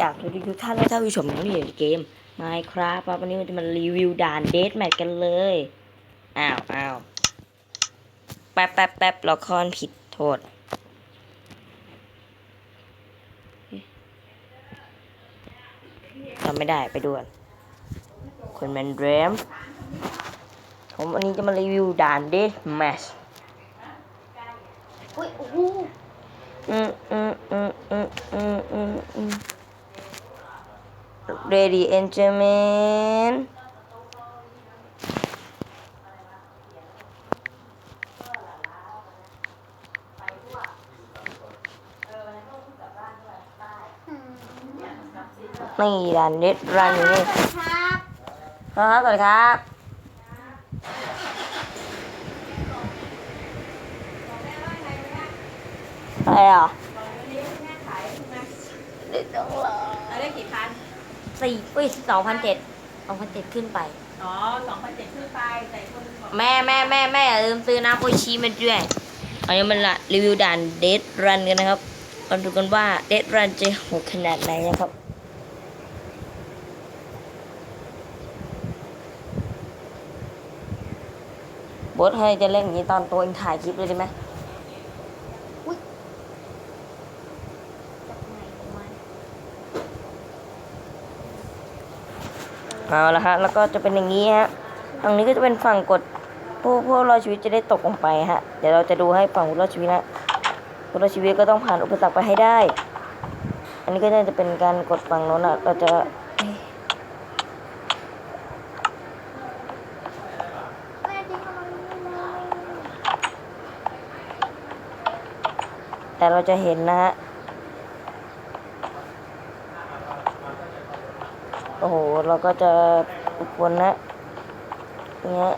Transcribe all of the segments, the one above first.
จากทุกท่านและท่านผู้ชมที่อยู่ในเกม Minecraft ครับวันนี้มันจะมารีวิวด่านเดทแมทกันเลย อ้าวอ้าวแป๊บแป๊บแป๊บละครผิดโทษ ทำไม่ได้ไปด่วน คนแมนเดรมผมวันนี้จะมารีวิวด่านเดทแมทอุ้ยโอ้โหอืมอืมอืมอืมอืมอืมอืม Ready and gentlemen นี่ด่านเด็ดรันอยู่นี่ครับครับสวัสดีครับอะไรอะเด็ดจังเลยเราได้กี่พัน สี่อุ้ยสองพันเจ็ดสองพันเจ็ดขึ้นไป อ๋อสองพันเจ็ดขึ้นไปแต่คนบอกแม่แม่แม่แม่อย่าลืมซื้อน้ำโออิชิมาด้วยอันนี้มันละรีวิวด่านเดดรันกันนะครับมาดูกันว่าเดดรันจะโหดขนาดไหนนะครับบดให้จะเล่นอย่างนี้ตอนตัวเองถ่ายคลิปเลยได้ไหม จากไหนของมัน เอาละฮะแล้วก็จะเป็นอย่างนี้ฮะทางนี้ก็จะเป็นฝั่งกดผู้ผู้รอดชีวิตจะได้ตกลงไปฮะเดี๋ยวเราจะดูให้ฝั่งผู้รอดชีวิตนะผู้รอดชีวิตก็ต้องผ่านอุปสรรคไปให้ได้ อันนี้ก็น่าจะเป็นการกดฝั่งโน้นอะเราจะแม่ทิ้งอะไรไม่ได้แต่เราจะเห็นนะฮะ อ้โห เราก็จะอุบลนะเงี้ย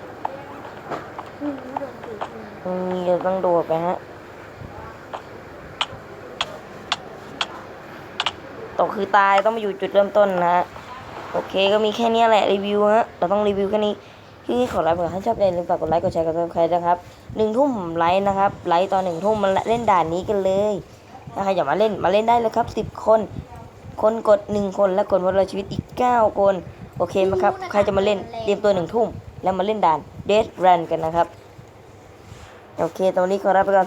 มโดนถือมืออืมจะต้องโดดไปฮะ ตกคือตายต้องมาอยู่จุดเริ่มต้นนะฮะ โอเคก็มีแค่นี้แหละรีวิวฮะ เราต้องรีวิวแค่นี้ที่ขอไลค์เผื่อท่านชอบใจอย่าลืมฝากกดไลค์กดแชร์กดซับสไครต์นะครับหนึ่งทุ่มไลค์นะครับไลค์ตอนหนึ่งทุ่มมาเล่นด่านนี้กันเลยถ้าใครอยากมาเล่นมาเล่นได้เลยครับสิบคน คนกดหนึ่งคนและกดวันละชีวิตอีกเก้าคน โอเคไหมครับ ใครจะมาเล่นเตรียมตัวหนึ่งทุ่ม แล้วมาเล่นด่านเด d รันกันนะครับ โอเค ตรงนี้ขอรับไปก่อน